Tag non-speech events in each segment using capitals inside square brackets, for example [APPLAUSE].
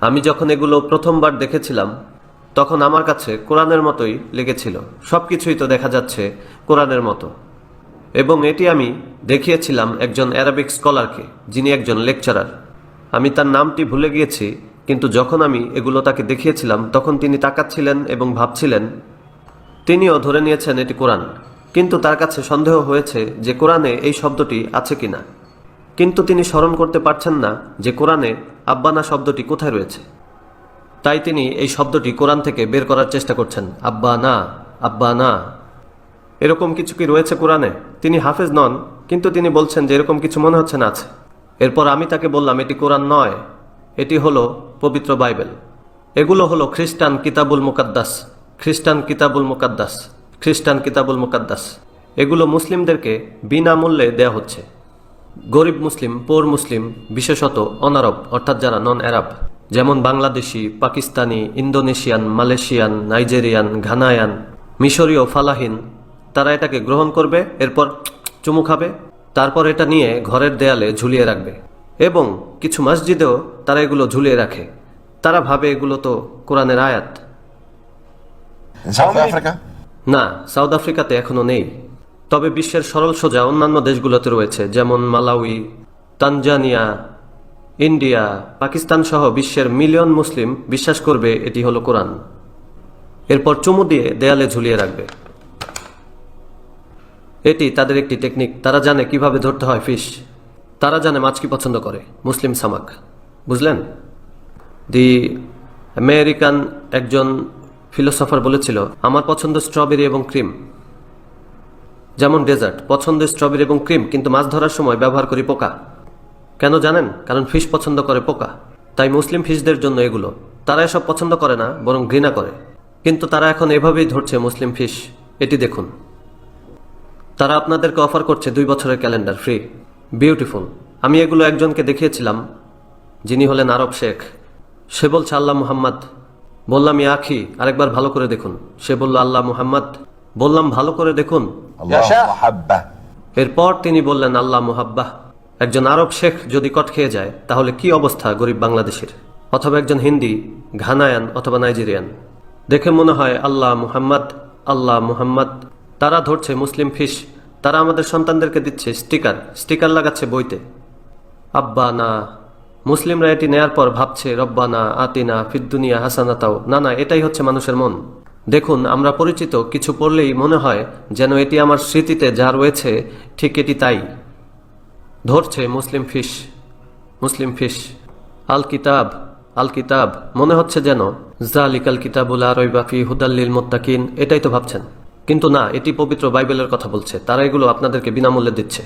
আমি যখন এগুলো প্রথমবার দেখেছিলাম, তখন আমার কাছে কোরআনের মতোই লেগেছিল। সব কিছুই তো দেখা যাচ্ছে কোরআনের মতো। এবং এটি আমি দেখিয়েছিলাম একজন অ্যারাবিক স্কলারকে, যিনি একজন লেকচারার। আমি তার নামটি ভুলে গিয়েছি, কিন্তু যখন আমি এগুলো তাকে দেখিয়েছিলাম, তখন তিনি তাকাচ্ছিলেন এবং ভাবছিলেন, তিনিও ধরে নিয়েছেন এটি কোরআন। কিন্তু তার কাছে সন্দেহ হয়েছে যে কোরআনে এই শব্দটি আছে কিনা। কিন্তু তিনি স্মরণ করতে পারছেন না যে কোরআনে আব্বানা শব্দটি কোথায় রয়েছে? তাই তিনি এই শব্দটি কোরআন থেকে বের করার চেষ্টা করছেন। আব্বা না আব্বা না এরকম কিছু কি রয়েছে কোরআনে? তিনি হাফেজ নন, কিন্তু তিনি বলছেন যে এরকম কিছু মনে হচ্ছে না আছে। এরপর আমি তাকে বললাম, এটি কোরআন নয়, এটি হলো পবিত্র বাইবেল। এগুলো হলো খ্রিস্টান কিতাবুল মুকাদ্দাস, খ্রিস্টান কিতাবুল মুকাদ্দাস, খ্রিস্টান কিতাবুল মুকাদ্দাস। এগুলো মুসলিমদেরকে বিনামূল্যে দেয়া হচ্ছে। গরিব মুসলিম পোর মুসলিম বিশেষত অনারব অর্থাৎ যারা নন অ্যারাব যেমন Bangladeshi Pakistani Indonesian Malaysian Nigerian Ghanaian মিশরীয় ফালাহিন তারা এটাকে গ্রহণ করবে এরপর চুমু খাবে তারপর এটা নিয়ে ঘরের দেয়ালে ঝুলিয়ে রাখবে। এবং কিছু মসজিদেও তারা এগুলো ঝুলিয়ে রাখে। তারা ভাবে এগুলো তো কোরআনের আয়াত? না সাউথ আফ্রিকাতে এখনও নেই। তবে বিশ্বের সরল সোজা অন্যান্য দেশগুলোতে রয়েছে, যেমন মালাউই, তানজানিয়া, ইন্ডিয়া, পাকিস্তান সহ বিশ্বের মিলিয়ন মুসলিম বিশ্বাস করবে এটি হলো কোরআন। এরপর চুমু দিয়ে দেয়ালে ঝুলিয়ে রাখবে। এটি তাদের একটি টেকনিক, তারা জানে কীভাবে ধরতে হয় ফিশ। তারা জানে মাছ কি পছন্দ করে, মুসলিম সামাক। বুঝলেন? দি আমেরিকান একজন ফিলোসফার বলেছিল, আমার পছন্দ স্ট্রবেরি এবং ক্রিম। যেমন ডেজার্ট পছন্দ স্ট্রবেরি এবং ক্রিম, কিন্তু মাছ ধরার সময় ব্যবহার করি পোকা। কেন জানেন? কারণ ফিশ পছন্দ করে পোকা। তাই মুসলিম ফিশদের জন্য এগুলো। তারা এসব পছন্দ করে না, বরং ঘৃণা করে। কিন্তু তারা এখন এভাবেই ধরছে মুসলিম ফিশ। এটি দেখুন। তারা আপনাদেরকে অফার করছে দুই বছরের ক্যালেন্ডার, ফ্রি। বিউটিফুল। আমি এগুলো একজনকে দেখিয়েছিলাম, যিনি হলেন আরব শেখ। সে বলছে, আল্লাহ মুহাম্মদ। বললাম ইয়াখি আরেকবার ভালো করে দেখুন। সে বলল, আল্লাহ মুহাম্মদ। বললাম ভালো করে দেখুন। এরপর তিনি বললেন আল্লাহ মুহাব্বাহ একজন আরব শেখ যদি কট খেয়ে যায় তাহলে কি অবস্থা গরিব বাংলাদেশের? অথবা একজন হিন্দি ঘানায়ান অথবা নাইজেরিয়ান? দেখে মনে হয় আল্লাহ মুহাম্মদ আল্লাহ মুহাম্মদ। তারা ধরছে মুসলিম ফিস তারা আমাদের সন্তানদেরকে দিচ্ছে স্টিকার স্টিকার লাগাচ্ছে বইতে। আব্বা না মুসলিমরা এটি নেয়ার পর ভাবছে রব্বানা আতিনা ফিদ্দুনিয়া হাসানাতাও। না না এটাই হচ্ছে মানুষের মন। দেখুন আমরা পরিচিত কিছু পড়লেই মনে হয় যেন এটি আমার স্মৃতিতে যা রয়েছে ঠিক এটি তাই। ধরছে মুসলিম ফিশ মুসলিম ফিশ। আল কিতাব আল কিতাব মনে হচ্ছে যেন জালিকাল কিতাবুল আরইবাফি হুদাল্লিল মোত্তাকিন এটাই তো ভাবছেন। কিন্তু না এটি পবিত্র বাইবেলের কথা বলছে তারা এগুলো আপনাদেরকে বিনামূল্যে দিচ্ছে।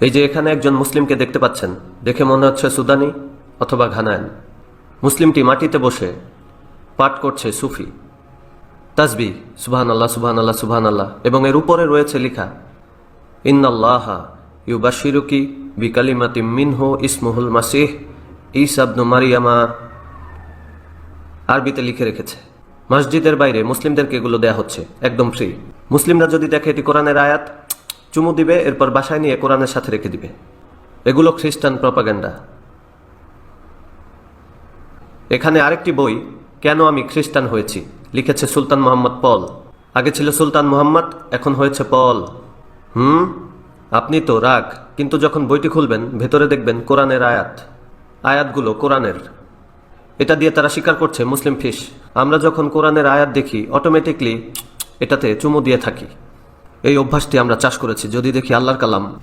এই যে এখানে একজন মুসলিমকে দেখতে পাচ্ছেন দেখে মনে হচ্ছে সুদানি অথবা ঘানায়ন। মুসলিমটি মাটিতে বসে পাঠ করছে সুফি। তাসবি সুবহান আল্লাহ সুবহান আল্লাহ সুবহান আল্লাহ এবং এর উপরে রয়েছে লেখা, ইন্নাল্লাহ ইউবাশিরুকি বিকালিমাতি মিনহু ইসমুহুল মাসিহ ইসাবনু মারিয়ামা। আরবিতে লিখে রেখেছে, মসজিদের বাইরে মুসলিমদেরকে এগুলো দেয়া হচ্ছে, একদম ফ্রি মুসলিমরা যদি দেখে এটি কোরআনের আয়াত, চুমু দিবে, এরপর বাসায় নিয়ে কোরআনের সাথে রেখে দিবে। এগুলো খ্রিস্টান প্রপাগান্ডা। এখানে আরেকটি বই কেন আমি খ্রিস্টান হয়েছি? লিখেছে সুলতান মোহাম্মদ পল। আগে ছিল সুলতান মোহাম্মদ, এখন হয়েছে পল। হুম? আপনি তো রাগ, কিন্তু যখন বইটি খুলবেন, ভেতরে দেখবেন কোরআনের আয়াত। আয়াতগুলো কোরআনের। এটা দিয়ে তারা স্বীকার করছে, মুসলিম ফিশ। আমরা যখন কোরআনের আয়াত দেখি অটোমেটিকলি এটাতে চুমু দিয়ে থাকি। এই অভ্যাসটি আমরা চাষ করেছি, যদি দেখি আল্লাহর কালাম।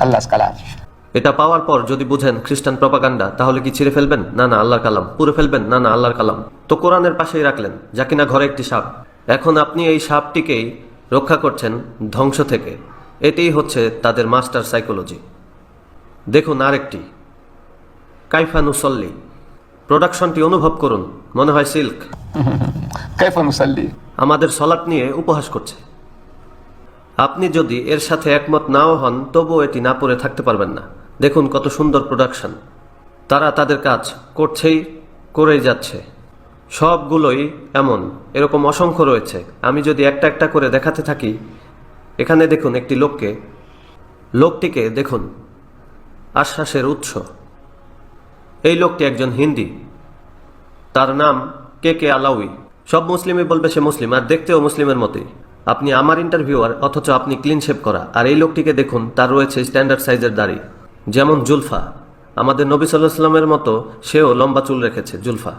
Allah's kalam. এটা পাওয়ার পর যদি বুঝেন খ্রিস্টান প্রপাগান্ডা তাহলে কি ছিঁড়ে ফেলবেন? না না আল্লাহর কালাম। পুরে ফেলবেন? না না আল্লাহর কালাম। তো কোরআনের পাশেই রাখলেন যা কিনা ঘরে একটি সাপ। এখন আপনি এই সাপটিকেই রক্ষা করছেন ধ্বংস থেকে। এটাই হচ্ছে তাদের মাস্টার সাইকোলজি। দেখুন আরেকটি। কাইফানুসল্লি প্রোডাকশনটি অনুভব করুন মনে হয় সিল্ক। [LAUGHS] কাইফানুসল্লি আমাদের সলাট নিয়ে উপহাস করছে। আপনি যদি এর সাথে একমত নাও হন তবুও এটি না পড়ে থাকতে পারবেন না। দেখুন কত সুন্দর প্রোডাকশন তারা তাদের কাজ করছেই, করেই যাচ্ছে। সবগুলোই এমন, এরকম অসংখ্য রয়েছে। আমি যদি একটা একটা করে দেখাতে থাকি, এখানে দেখুন একটি লোককে। লোকটিকে দেখুন আশ্বাসের উৎস। এই লোকটি একজন হিন্দি। তার নাম কে কে আলাউই। সব মুসলিমই বলবে সে মুসলিম, আর দেখতেও মুসলিমের মতোই। আপনি আমার ইন্টারভিউয়ার অথচ আপনি ক্লিন শেপ করা। আর এই লোকটিকে দেখুন, তার রয়েছে স্ট্যান্ডার্ড সাইজের দাড়ি। যেমন জুলফা। আমাদের নবী সাল্লাহ সাল্লামের মতো সেও লম্বা চুল রেখেছে, জুলফা।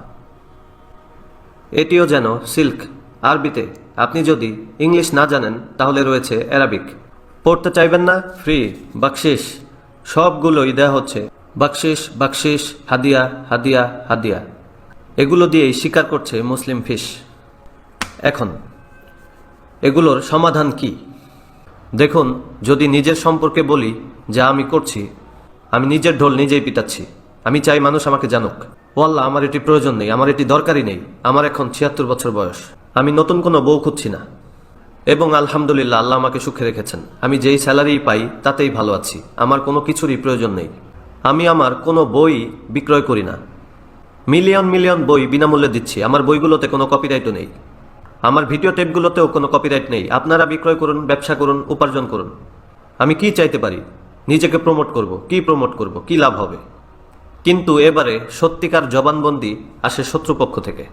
এটিও যেন সিল্ক। আরবিতে, আপনি যদি ইংলিশ না জানেন, তাহলে রয়েছে অ্যারাবিক। পড়তে চাইবেন না? ফ্রি। বাকশিস সবগুলোই দেয়া হচ্ছে। বাকশিস বাকশিস হাদিয়া হাদিয়া হাদিয়া। এগুলো দিয়েই স্বীকার করছে মুসলিম ফিশ। এখন, এগুলোর সমাধান কি? দেখুন, যদি নিজের সম্পর্কে বলি, যা আমি করছি আমি নিজের ঢোল নিজেই পিটাচ্ছি। আমি চাই মানুষ আমাকে জানুক। ও আল্লাহ, আমার এটি প্রয়োজন নেই, আমার এটি দরকারই নেই, আমার এখন ছিয়াত্তর বছর বয়স। আমি নতুন কোনো বউ খুঁজছি না। এবং আলহামদুলিল্লাহ আল্লাহ আমাকে সুখে রেখেছেন। আমি যেই স্যালারি পাই, তাতেই ভালো আছি। আমার কোনো কিছুরই প্রয়োজন নেই। আমি আমার কোনো বই বিক্রয় করি না। মিলিয়ন মিলিয়ন বই বিনামূল্যে দিচ্ছি। আমার বইগুলোতে কোনো কপিরাইটও নেই। আমার ভিডিও টেপগুলোতেও কোনো কপিরাইট নেই। আপনারা বিক্রয় করুন, ব্যবসা করুন, উপার্জন করুন। আমি কি চাইতে পারি? নিজেকে প্রমোট করব। কি প্রমোট করব? কি লাভ হবে? কিন্তু এবারে সত্যিকার জবানবন্দি আসে শত্রুপক্ষ থেকে।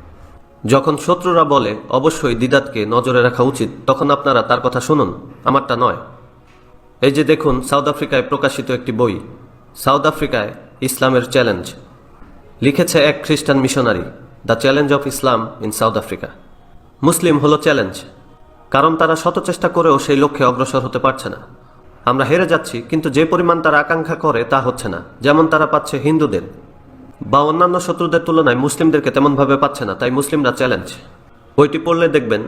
যখন শত্রুরা বলে, অবশ্যই দিদাতকে নজরে রাখা উচিত তখন আপনারা তার কথা শুনুন। আমারটা নয়। এই যে দেখুন, সাউথ আফ্রিকায় প্রকাশিত একটি বই, সাউথ আফ্রিকায় ইসলামের চ্যালেঞ্জ লিখেছে এক খ্রিস্টান missionary, the challenge of Islam in South Africa Muslim হলো চ্যালেঞ্জ, কারণ তারা শত চেষ্টা করেও সেই লক্ষ্যে অগ্রসর হতে পারছে না। আমরা হেরে যাচ্ছি, কিন্তু যে পরিমাণ তারা আকাঙ্ক্ষা করে তা হচ্ছে না। যেমন তারা পাচ্ছে হিন্দুদের বা অন্যান্য শত্রুদের তুলনায় মুসলিমদেরকে তেমনভাবে পাচ্ছে না, তাই মুসলিমরা চ্যালেঞ্জ। বইটি পড়লে দেখবেন,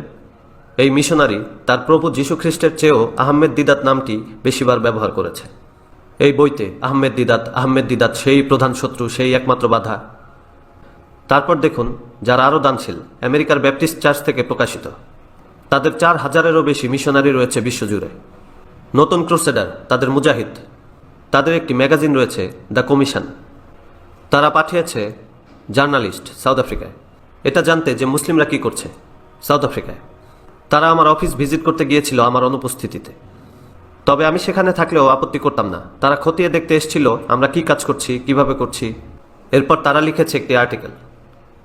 এই মিশনারি তার প্রভু যীশু খ্রিস্টের চেয়েও আহমেদ দিদাত নামটি বেশিবার ব্যবহার করেছে। এই বইতে আহমেদ দিদাত আহমেদ দিদাত সেই প্রধান শত্রু, সেই একমাত্র বাধা। তারপর দেখুন, যারা আরও দানশীল, আমেরিকার ব্যাপটিস্ট চার্চ থেকে প্রকাশিত। তাদের চার হাজারেরও বেশি মিশনারি রয়েছে বিশ্বজুড়ে। নতুন ক্রুসেডার, তাদের মুজাহিদ। তাদের একটি ম্যাগাজিন রয়েছে, দ্য কমিশন। তারা পাঠিয়েছে জার্নালিস্ট সাউথ আফ্রিকায়। এটা জানতে যে মুসলিমরা কি করছে সাউথ আফ্রিকায়। তারা আমার অফিস ভিজিট করতে গিয়েছিল আমার অনুপস্থিতিতে। তবে আমি সেখানে থাকলেও আপত্তি করতাম না। তারা খতিয়ে দেখতে এসেছিল, আমরা কি কাজ করছি, কীভাবে করছি। এরপর তারা লিখেছে একটি আর্টিকেল।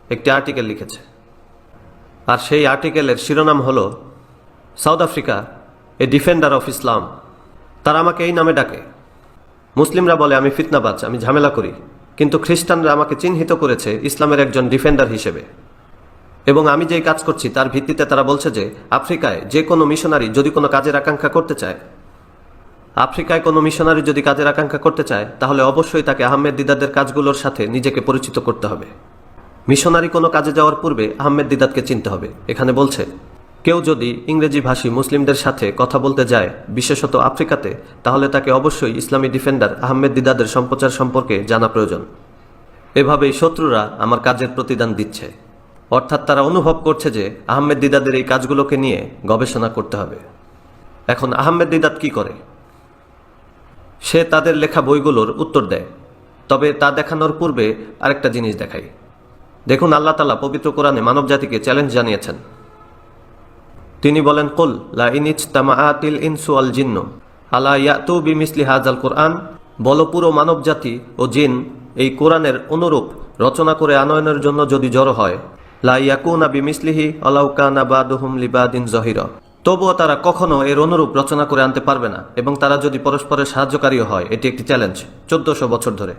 একটি আর্টিকেল লিখেছে। আর সেই আর্টিকেলের শিরোনাম হলো, South Africa a defender of Islam তারা আমাকে এই নামে ডাকে। মুসলিমরা বলে, আমি ফিতনাবাজ আমি ঝামেলা করি। কিন্তু খ্রিস্টানরা আমাকে চিহ্নিত করেছে ইসলামের একজন ডিফেন্ডার হিসেবে। এবং আমি যেই কাজ করছি, তার ভিত্তিতে তারা বলছে যে, আফ্রিকায় যে কোনো মিশনারি যদি কোনো কাজের আকাঙ্ক্ষা করতে চায়, আফ্রিকায় কোনো মিশনারি যদি কাজের আকাঙ্ক্ষা করতে চায়, তাহলে অবশ্যই তাকে আহমেদ দিদাদের কাজগুলোর সাথে নিজেকে পরিচিত করতে হবে। মিশনারি কোনো কাজে যাওয়ার পূর্বে আহমেদ দিদাতকে চিনতে হবে। এখানে বলছে কেউ যদি ইংরেজি ভাষী মুসলিমদের সাথে কথা বলতে যায়, বিশেষত আফ্রিকাতে, তাহলে তাকে অবশ্যই ইসলামী ডিফেন্ডার আহমেদ দিদাদের সম্প্রচার সম্পর্কে জানা প্রয়োজন। এভাবেই শত্রুরা আমার কাজের প্রতিদান দিচ্ছে। অর্থাৎ তারা অনুভব করছে যে আহমেদ দিদাদের এই কাজগুলোকে নিয়ে গবেষণা করতে হবে। এখন আহমেদ দিদাত কি করে? সে তাদের লেখা বইগুলোর উত্তর দেয়। তবে তা দেখানোর পূর্বে আরেকটা জিনিস দেখাই। দেখুন, আল্লাহ তালা পবিত্র কোরআনে মানব জাতিকে চ্যালেঞ্জ জানিয়েছেন। তিনি বলেন, কুল, লা ইনিচ তামাআতিল ইনসু আল জিন্ন, আলা ইয়াতু বিমিসলি হাজাল কোরআন? বল, পুরো মানব জাতি ও জিন এই কোরআনের অনুরূপ রচনা করে আনয়নের জন্য যদি জড়ো হয়, লা ইয়াকুনা বিমিসলিহি আলাউকানা বাদুহুম লিবাদিন জহিরা। তবুও তারা কখনো এর অনুরূপ রচনা করে আনতে পারবে না এবং তারা যদি পরস্পরের সাহায্যকারীও হয়, এটি একটি চ্যালেঞ্জ চোদ্দশো বছর ধরে।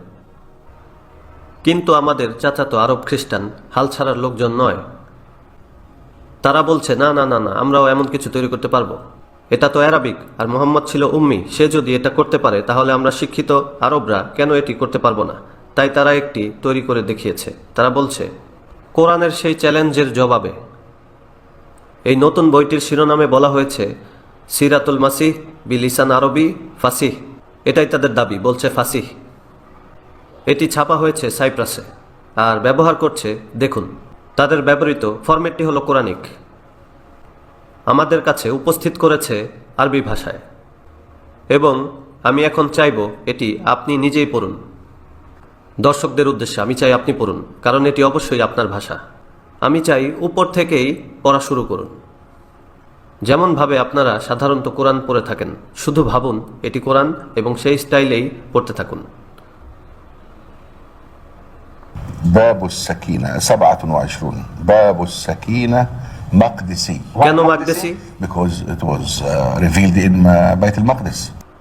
কিন্তু আমাদের চাচাতো আরব খ্রিস্টান হাল ছাড়ার লোকজন নয়। তারা বলছে, না না না না, আমরাও এমন কিছু তৈরি করতে পারব। এটা তো অ্যারাবিক। আর মোহাম্মদ ছিল উম্মি, সে যদি এটা করতে পারে, তাহলে আমরা শিক্ষিত আরবরা কেন এটি করতে পারব না? তাই তারা একটি তৈরি করে দেখিয়েছে। তারা বলছে, কোরআনের সেই চ্যালেঞ্জের জবাবে। এই নতুন বইটির শিরোনামে বলা হয়েছে, সিরাতুল মাসিহ বি লিসান আরবি ফাসিহ। এটাই তাদের দাবি, বলছে ফাসিহ। এটি ছাপা হয়েছে সাইপ্রাসে। আর ব্যবহার করছে, দেখুন। তাদের ব্যবহৃত ফরম্যাটটি হলো কোরআনিক। আমাদের কাছে উপস্থিত করেছে আরবি ভাষায়। এবং আমি এখন চাইব এটি আপনি নিজেই পড়ুন। দর্শকদের উদ্দেশ্যে আমি চাই আপনি পড়ুন, কারণ এটি অবশ্যই আপনার ভাষা। আমি চাই উপর থেকেই পড়া শুরু করুন। যেমনভাবে আপনারা সাধারণত কোরআন পড়ে থাকেন, শুধু ভাবুন এটি কোরআন এবং সেই স্টাইলেই পড়তে থাকুন। باب السكينة 27 باب السكينة مقدسي কেন মাকদেসি because it was uh, revealed in uh, بيت المقدس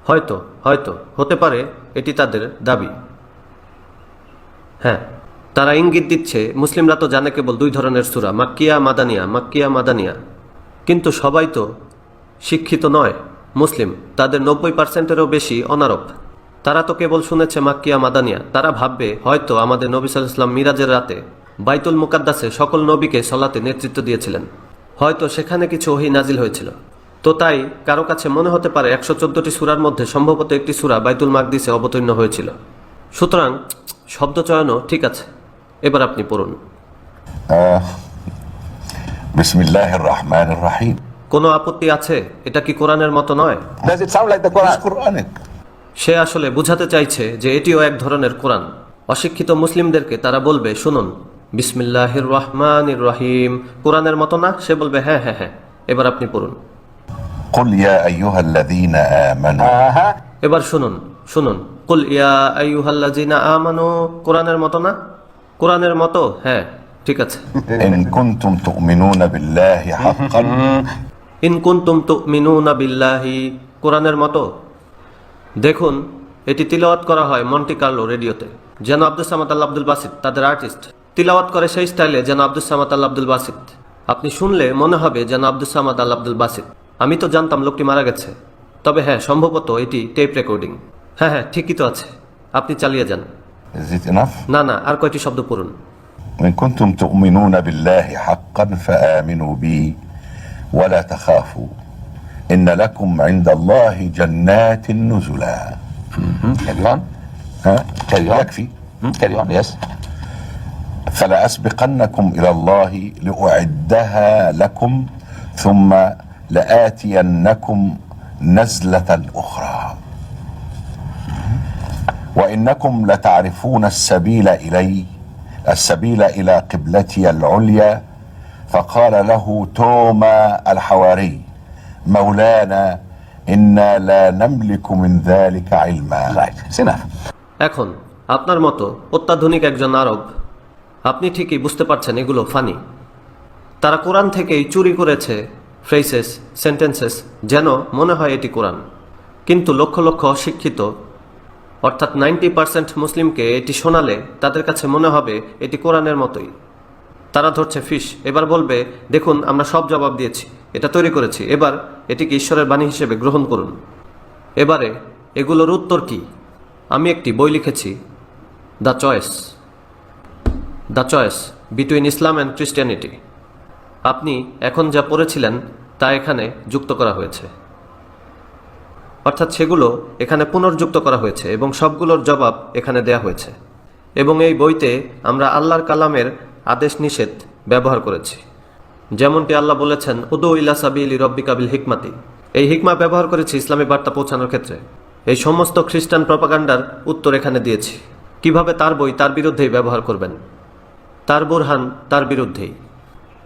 হয়তো হয়তো হতে পারে এটি তাদের দাবি হ্যাঁ তারা ইঙ্গিত দিচ্ছে মুসলিমরা তো জানে কেবল দুই ধরনের সুরা মাক্কিয়া মাদানিয়া মাক্কিয়া মাদানিয়া কিন্তু সবাই তো শিক্ষিত নয় মুসলিম তাদের নব্বই পার্সেন্টেরও বেশি অনারব তারা তো কেবল শুনেছে মাক্কিয়া মাদানিয়া। তারা ভাববে হয়তো আমাদের নবী সাল্লাম মিরাজের রাতে বাইতুল মুকাদ্দাসে সকল নবীকে সলাতে নেতৃত্ব দিয়েছিলেন। হয়তো সেখানে কিছু ওহি নাজিল হয়েছিল। তো তাই কারও কাছে মনে হতে পারে একশো চোদ্দটি সুরার মধ্যে সম্ভবত একটি সুরা বাইতুল মাকদিসে অবতীর্ণ হয়েছিল। সুতরাং শব্দ চয়নও ঠিক আছে। এবার আপনি পড়ুন। বিসমিল্লাহ কোনো আপত্তি আছে? এটা কি কোরআনের মতো নয়? সে আসলে বুঝাতে চাইছে যে এটিও এক ধরনের কোরআন। অশিক্ষিত মুসলিমদেরকে তারা বলবে শুনুন বিসমিল্লাহির রহমান রহিম। কোরআনের মতো না সে বলবে হ্যাঁ হ্যাঁ হ্যাঁ এবার আপনি পড়ুন। এবার শুনুন শুনুন কুল ইয়া আইয়ুহাল্লাযিনা আমানু। কোরআনের মতো না? কোরআনের মতো? হ্যাঁ ঠিক আছে। ইন কুনতুম তুমিনুনা বিল্লাহি হাক্কান। ইন কুনতুম তুমিনুনা বিল্লাহি। কোরআনের মতো? দেখুন এটি তিলাওয়াত করা হয় মন্টি কার্লো রেডিওতে যেন আব্দুল সামাদ আল্লাহ আব্দুল বাসিত তাদের আর্টিস্ট তিলাওয়াত করে সেই স্টাইলে যেন আব্দুল সামাদ আল্লাহ আব্দুল বাসিত আপনি শুনলে মনে হবে যেন আব্দুল সামাদ আল্লাহ আব্দুল বাসিত আমি তো জানতাম লোকটি মারা গেছে তবে হ্যাঁ সম্ভবত এটি টেপ রেকর্ডিং হ্যাঁ হ্যাঁ ঠিকই তো আছে আপনি চালিয়ে যান Is it enough? না না আর কয়টি শব্দ পড়ুন إن كنتم تؤمنون بالله حقا فآمنوا بي ولا تخافوا إن لكم عند الله جنات نزلا كريون ها؟ كريون يكفي. كريون يس فلاسبقنكم إلى الله لأعدها لكم ثم لآتينكم نزلة أخرى. وإنكم لتعرفون السبيل إلي السبيل إلى قبلتي العليا. فقال له توما الحواري مولانا إنا لا نملك من ذلك علما এখন আপনার মতো অত্যাধুনিক একজন আরব আপনি ঠিকই বুঝতে পারছেন এগুলো ফানি। তারা কোরআন থেকেই চুরি করেছে ফ্রেসেস সেন্টেন্সেস যেন মনে হয় এটি কোরআন। কিন্তু লক্ষ লক্ষ অশিক্ষিত অর্থাৎ নাইনটি পার্সেন্ট মুসলিমকে এটি শোনালে তাদের কাছে মনে হবে এটি কোরআনের মতোই। তারা ধরছে ফিশ এবার বলবে দেখুন আমরা সব জবাব দিয়েছি এটা তৈরি করেছি। এবার এটিকে ঈশ্বরের বাণী হিসেবে গ্রহণ করুন। এবারে, এগুলোর উত্তর কি? আমি একটি বই লিখেছি। The choice. The choice between Islam and Christianity. আপনি এখন যা পড়েছিলেন, তা এখানে যুক্ত করা হয়েছে। অর্থাৎ সেগুলো এখানে পুনর্যুক্ত করা হয়েছে এবং সবগুলোর জবাব এখানে দেয়া হয়েছে। এবং এই বইতে আমরা আল্লাহর কালামের আদেশ নিষেধ ব্যবহার করেছি। যেমনটি আল্লাহ বলেছেন উদু ইলা সাবিলি রব্বি কাবিল হিকমাতি। এই হিকমা ব্যবহার করেছি ইসলামী বার্তা পৌঁছানোর ক্ষেত্রে। এই সমস্ত খ্রিস্টান প্রপাগান্ডার উত্তর এখানে দিয়েছি। কীভাবে তার বই তার বিরুদ্ধেই ব্যবহার করবেন? তার বোরহান তার বিরুদ্ধেই।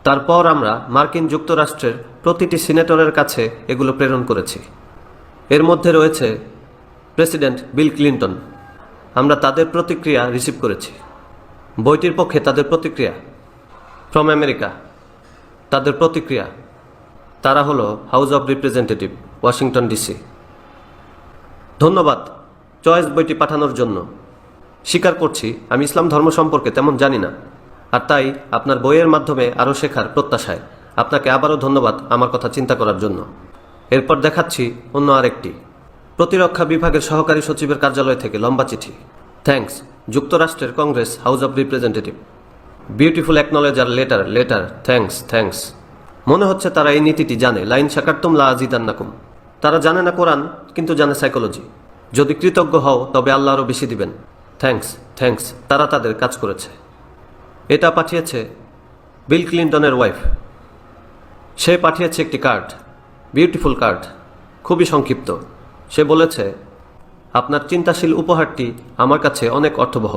তারপর আমরা মার্কিন যুক্তরাষ্ট্রের প্রতিটি সিনেটরের কাছে এগুলো প্রেরণ করেছি। এর মধ্যে রয়েছে প্রেসিডেন্ট বিল ক্লিন্টন। আমরা তাদের প্রতিক্রিয়া রিসিভ করেছি। বইটির পক্ষে তাদের প্রতিক্রিয়া। From America. তাদের প্রতিক্রিয়া। তারা হলো House of Representative Washington DC ধন্যবাদ চয়েস বইটি পাঠানোর জন্য। স্বীকার করছি, আমি ইসলাম ধর্ম সম্পর্কে তেমন জানি না। আর তাই আপনার বইয়ের মাধ্যমে আরও শেখার প্রত্যাশায় আপনাকে আবারও ধন্যবাদ আমার কথা চিন্তা করার জন্য। এরপর দেখাচ্ছি অন্য আরেকটি। প্রতিরক্ষা বিভাগের সহকারী সচিবের কার্যালয় থেকে লম্বা চিঠি। থ্যাংকস যুক্তরাষ্ট্রের Congress House of Representative beautiful acknowledger letter letter thanks thanks মনে হচ্ছে তারা এই নীতিটি জানে। লাইন শাকারতুম লা আজিদান্নাকুম। তারা জানে না কোরআন, কিন্তু জানে সাইকোলজি যদি কৃতজ্ঞ হও, তবে আল্লাহ আরও বেশি দিবেন। থ্যাঙ্কস থ্যাঙ্কস তারা তাদের কাজ করেছে। এটা পাঠিয়েছে বিল ক্লিন্টনের ওয়াইফ। সে পাঠিয়েছে একটি কার্ড বিউটিফুল কার্ড, খুবই সংক্ষিপ্ত। সে বলেছে, আপনার চিন্তাশীল উপহারটি আমার কাছে অনেক অর্থবহ।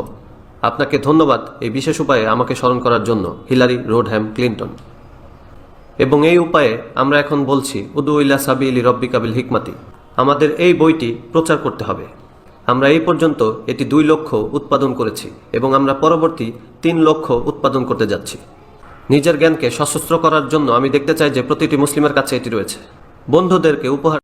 আপনাকে ধন্যবাদ এই বিশেষ উপায়ে আমাকে স্মরণ করার জন্য, হিলারি রোডহ্যাম ক্লিন্টন। এবং এই উপায়ে আমরা এখন বলছি, উদু ইল্লা সাবিলি রব্বি কাবিল হিকমাতি। আমাদের এই বইটি প্রচার করতে হবে। আমরা এই পর্যন্ত এটি দুই লক্ষ উৎপাদন করেছি এবং আমরা পরবর্তী তিন লক্ষ উৎপাদন করতে যাচ্ছি। নিজের জ্ঞানকে সশস্ত্র করার জন্য আমি দেখতে চাই যে প্রতিটি মুসলিমের কাছে এটি রয়েছে। বন্ধুদেরকে উপহার